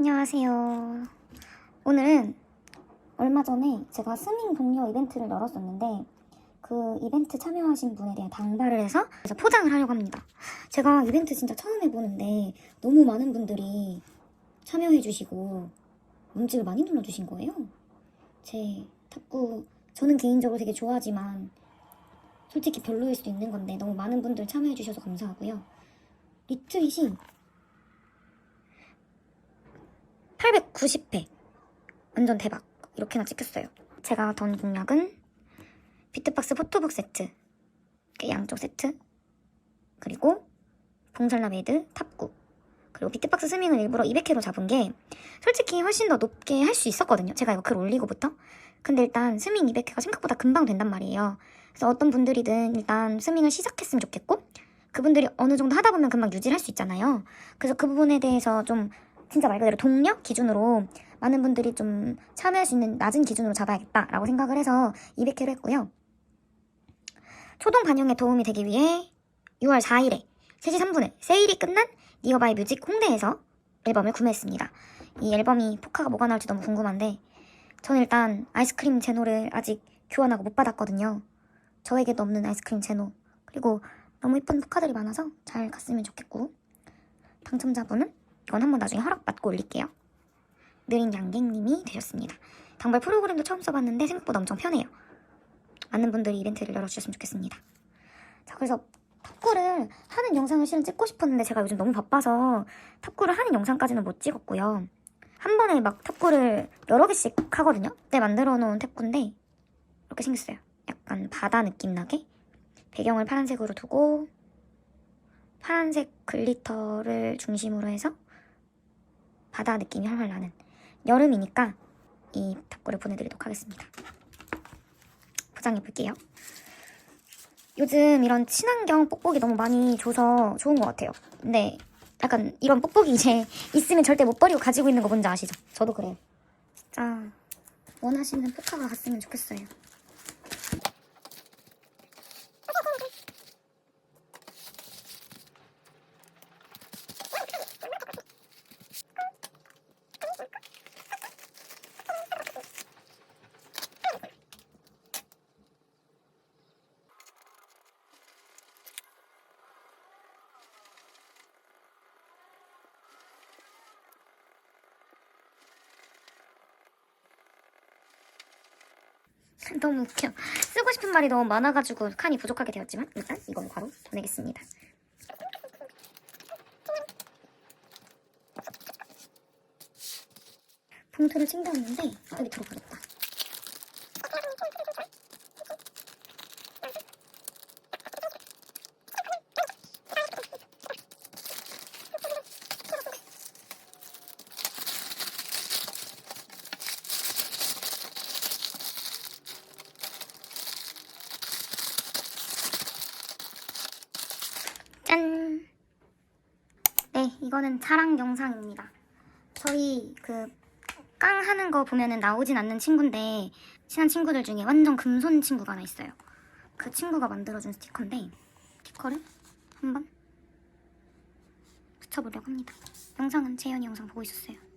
안녕하세요. 오늘은 얼마 전에 제가 스밍 동료 이벤트를 열었었는데 그 이벤트 참여하신 분에 대한 당발을 해서 그래서 포장을 하려고 합니다. 제가 이벤트 진짜 처음 해보는데 너무 많은 분들이 참여해주시고 문집을 많이 눌러주신 거예요. 제 탁구 저는 개인적으로 되게 좋아하지만 솔직히 별로일 수도 있는 건데 너무 많은 분들 참여해주셔서 감사하고요. 리트윗이 890회. 완전 대박. 이렇게나 찍혔어요. 제가 던 공략은 비트박스 포토북 세트 양쪽 세트 그리고 봉살라 메이드 탑구 그리고 비트박스 스밍을 일부러 200회로 잡은 게 솔직히 훨씬 더 높게 할 수 있었거든요. 제가 이거 글 올리고부터. 근데 일단 스밍 200회가 생각보다 금방 된단 말이에요. 그래서 어떤 분들이든 일단 스밍을 시작했으면 좋겠고 그분들이 어느 정도 하다 보면 금방 유지를 할 수 있잖아요. 그래서 그 부분에 대해서 좀 진짜 말 그대로 동력 기준으로 많은 분들이 좀 참여할 수 있는 낮은 기준으로 잡아야겠다라고 생각을 해서 200회로 했고요. 초동 반영에 도움이 되기 위해 6월 4일에 3시 3분에 세일이 끝난 니어바이 뮤직 홍대에서 앨범을 구매했습니다. 이 앨범이 포카가 뭐가 나올지 너무 궁금한데 저는 일단 아이스크림 제노를 아직 교환하고 못 받았거든요. 저에게도 없는 아이스크림 제노 그리고 너무 이쁜 포카들이 많아서 잘 갔으면 좋겠고 당첨자분은 이건 한번 나중에 허락받고 올릴게요. 느린 양갱님이 되셨습니다. 당발 프로그램도 처음 써봤는데 생각보다 엄청 편해요. 많은 분들이 이벤트를 열어주셨으면 좋겠습니다. 자, 그래서 탑구를 하는 영상을 실은 찍고 싶었는데 제가 요즘 너무 바빠서 탑구를 하는 영상까지는 못 찍었고요. 한 번에 막 탑구를 여러 개씩 하거든요. 그때 만들어 놓은 탑구인데 이렇게 생겼어요. 약간 바다 느낌 나게 배경을 파란색으로 두고 파란색 글리터를 중심으로 해서 바다 느낌이 활활 나는 여름이니까 이 탑구를 보내드리도록 하겠습니다. 포장해 볼게요. 요즘 이런 친환경 뽁뽁이 너무 많이 줘서 좋은 것 같아요. 근데 약간 이런 뽁뽁이 이제 있으면 절대 못 버리고 가지고 있는 거 뭔지 아시죠? 저도 그래요. 진짜 원하시는 포카가 갔으면 좋겠어요. 너무 웃겨. 쓰고 싶은 말이 너무 많아가지고 칸이 부족하게 되었지만 일단 이건 바로 보내겠습니다. 봉투를 챙겨왔는데 여기 들어버렸다. 짠! 네, 이거는 자랑 영상입니다. 저희 그 깡 하는 거 보면은 나오진 않는 친구인데 친한 친구들 중에 완전 금손 친구가 하나 있어요. 그 친구가 만들어준 스티커인데 스티커를 한번 붙여보려고 합니다. 영상은 재현이 영상 보고 있었어요.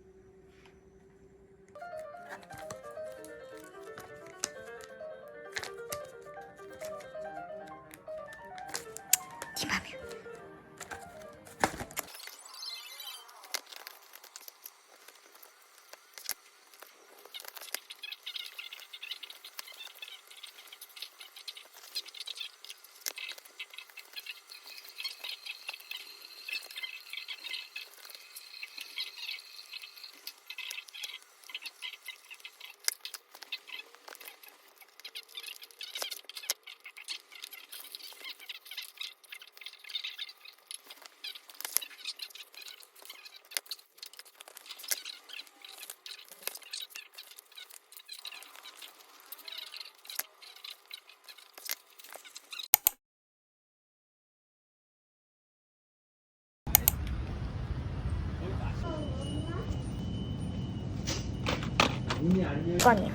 이거 아니에요.